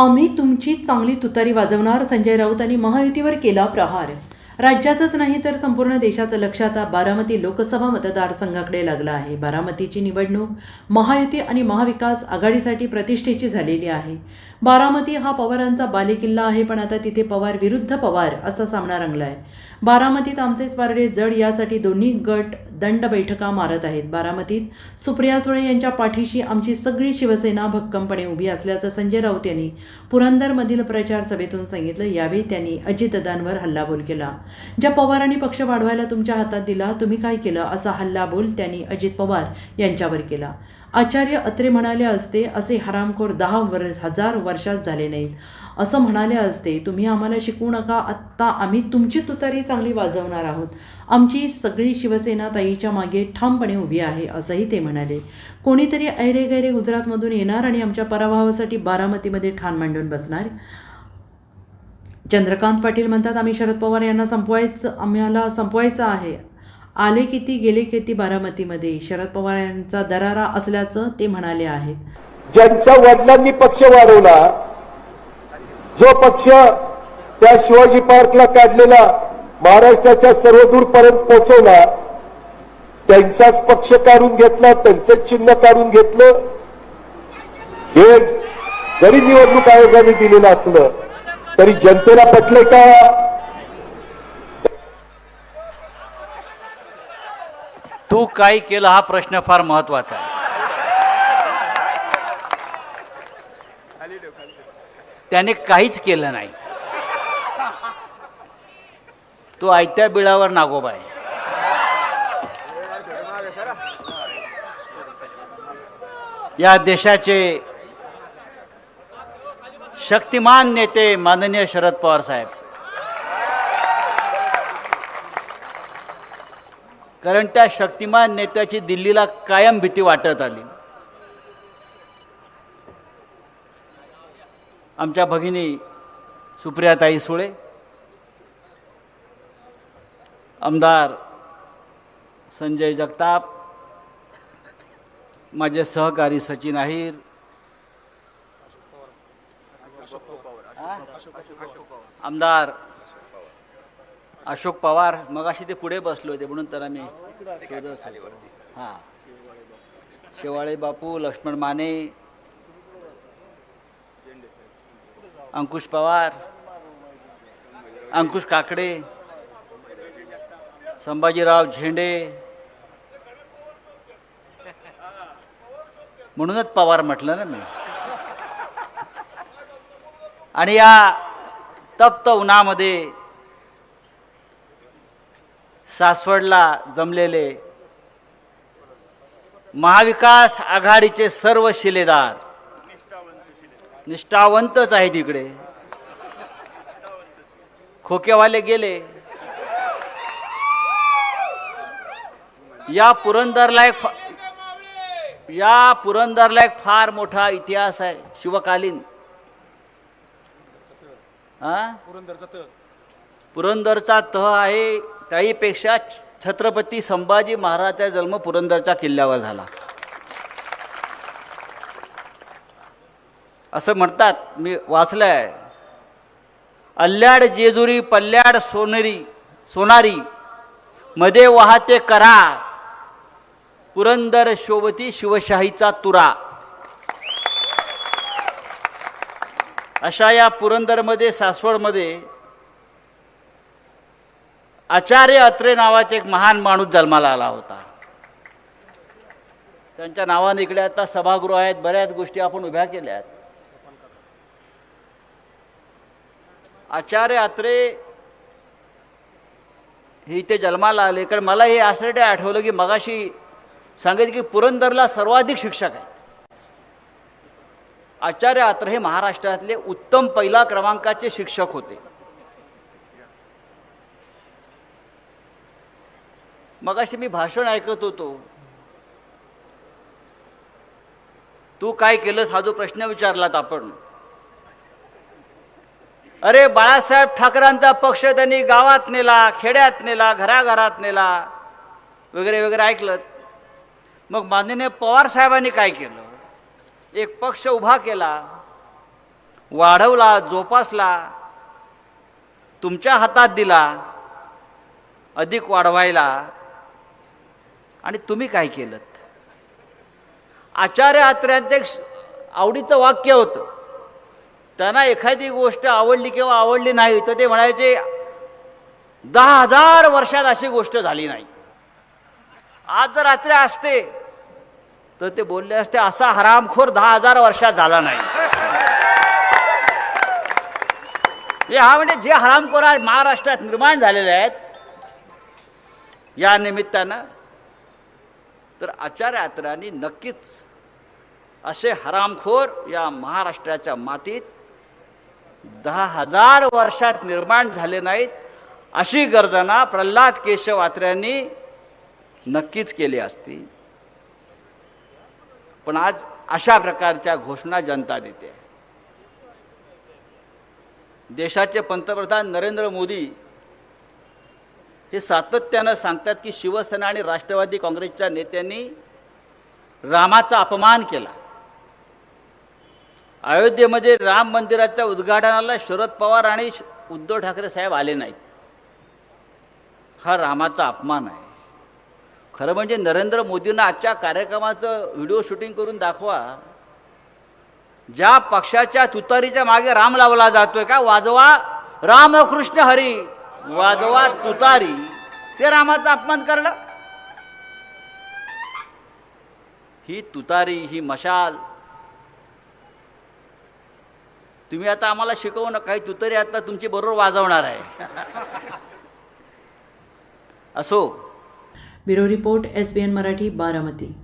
आम्ही तुमची चांगली तुतारी वाजवणार संजय राऊत आणि महायुतीवर केला प्रहार. राज्याचंच नाही तर संपूर्ण देशाचं लक्ष आता बारामती लोकसभा मतदारसंघाकडे लागलं आहे. बारामतीची निवडणूक महायुती आणि महाविकास आघाडीसाठी प्रतिष्ठेची झालेली आहे. बारामती हा पवारांचा बालेकिल्ला आहे पण आता तिथे पवार विरुद्ध पवार असा सामना रंगला आहे बारामतीत आमचेच पारडे जड यासाठी दोन्ही गट दंड बैठका मारत आहेत. बारामतीत सुप्रिया सुळे यांच्या पाठीशी आमची सगळी शिवसेना भक्कमपणे उभी असल्याचं संजय राऊत यांनी पुरंदरमधील प्रचार सभेतून सांगितलं. यावेळी त्यांनी अजितदादांवर हल्लाबोल केला. ज्या पवारांनी पक्ष वाढवायला तुमच्या हातात दिला तुम्ही काय केलं? असा हल्लाबोल त्यांनी अजित पवार यांच्यावर केला. आचार्य अत्रे म्हणाले असते असे हरामखोर दहा वर हजार वर्षात झाले नाहीत. असं म्हणाले असते तुम्ही आम्हाला शिकवू नका आत्ता आम्ही तुमची तुतारी चांगली वाजवणार आहोत. आमची सगळी शिवसेना ताईच्या मागे ठामपणे उभी आहे असंही ते म्हणाले. कोणीतरी ऐरे गैरे गुजरातमधून येणार आणि आमच्या पराभवासाठी बारामतीमध्ये ठाण मांडून बसणार? चंद्रकांत पाटील म्हणतात आम्ही शरद पवार यांना संपवायचं आम्हाला संपवायचं आहे. आले किती गेले किती बारामतीमध्ये? शरद पवार यांचा दरारा असल्याचं ते म्हणाले आहेत. ज्यांच्या वडिलांनी पक्ष वाढवला जो पक्ष त्या शिवाजी पार्कला काढलेला महाराष्ट्राच्या सर्वदूर पर्यंत पोहोचवला त्यांचाच पक्ष काढून घेतला त्यांचं चिन्ह काढून घेतलं हे जरी निवडणूक आयोगाने दिलेलं असलं तरी जनतेला पटले का? तू काय केलं हा प्रश्न फार महत्त्वाचा आहे. त्याने काहीच केलं नाही. तो आयत्या बिळावर नागोबा आहे या देशाचे शक्तिमान नेते माननीय शरद पवार साहेब. कारण त्या शक्तिमान नेत्याची दिल्लीला कायम भीती वाटत आली. आमच्या भगिनी सुप्रियाताई सुळे आमदार संजय जगताप माझे सहकारी सचिन अहिर आमदार अशोक पवार मगाशी ते पुढे बसले होते म्हणून तर आम्ही शोधत हा. शेवाळे बापू लक्ष्मण माने अंकुश पवार अंकुश काकडे संभाजीराव झेंडे म्हणूनच पवार म्हटलं ना मी. आणि या तप्त उन्हामध्ये सासवडला जमलेले महाविकास आघाडीचे सर्व शिलेदार. निष्ठावंतच आहेत इकडे. खोकेवाले गेले. या पुरंदरला एक या पुरंदरला एक फार मोठा इतिहास आहे. शिवकालीन. हा? पुरंदरचा तह आहे. त्याहीपेक्षा छत्रपती संभाजी महाराजाचा जन्म पुरंदरच्या किल्ल्यावर झाला. असं म्हणतात मी वाचलंय. अल्ल्याड जेजुरी पल्ल्याड सोनेरी सोनारी मध्ये वाहते करा पुरंदर शोभती शिवशाहीचा तुरा. अशा या पुरंदरमध्ये सासवडमध्ये आचार्य अत्रे नावाचे एक महान माणूस जन्माला आला होता. त्यांच्या नावाने इकडे आता सभागृह आहेत बऱ्याच गोष्टी आपण उभ्या केल्या आहेत. आचार्य अत्रे हे इथे जन्माला आले कारण मला हे आश्चर्य आठवलं की मगाशी सांगितलं की पुरंदरला सर्वाधिक शिक्षक आहेत. आचार्य अत्रे हे महाराष्ट्रातले उत्तम पहिला क्रमांकाचे शिक्षक होते. मगाशी मी भाषण ऐकत होतो. तू काय केलंस हा जो प्रश्न विचारलात आपण. अरे बाळासाहेब ठाकरेंचा पक्ष त्यांनी गावात नेला खेड्यात नेला घराघरात नेला वगैरे वगैरे ऐकलं मग माननीय पवार साहेबांनी काय केलं? एक पक्ष उभा केला वाढवला जोपासला तुमच्या हातात दिला अधिक वाढवायला आणि तुम्ही काय केलं आचार्य आत्र्यांचं एक आवडीचं वाक्य होतं. त्यांना एखादी गोष्ट आवडली किंवा आवडली नाही तर ते म्हणायचे दहा हजार वर्षात अशी गोष्ट झाली नाही. आज जर रात्री असते तर ते बोलले असते असा हरामखोर दहा हजार वर्षात झाला नाही. हे हा म्हणजे जे हरामखोर महाराष्ट्रात निर्माण झालेले आहेत या निमित्तानं तर आचार्य आत्र्यांनी नक्कीच असे हरामखोर या महाराष्ट्राच्या मातीत दहा हजार वर्षात निर्माण झाले नाहीत अशी गर्जना प्रल्हाद केशव आत्र्यांनी नक्कीच केली असती. पण आज अशा प्रकारच्या घोषणा जनता देते. देशाचे पंतप्रधान नरेंद्र मोदी हे सातत्यानं सांगतात की शिवसेना आणि राष्ट्रवादी काँग्रेसच्या नेत्यांनी रामाचा अपमान केला. अयोध्येमध्ये राम मंदिराच्या उद्घाटनाला शरद पवार आणि उद्धव ठाकरे साहेब आले नाहीत. हा रामाचा अपमान आहे. खरं म्हणजे नरेंद्र मोदींना आजच्या कार्यक्रमाचं व्हिडिओ शूटिंग करून दाखवा. ज्या पक्षाच्या तुतारीच्या मागे राम लावला जातोय का? वाजवा रामकृष्ण हरी. वाजवा तुतारी. ते रामाचा अपमान करणं ही तुतारी ही मशाल. तुम्ही आता आम्हाला शिकवू ना काही तुतारी आता तुमची बरोबर वाजवणार आहे. असो. Bureau report S B N Marathi Baramati.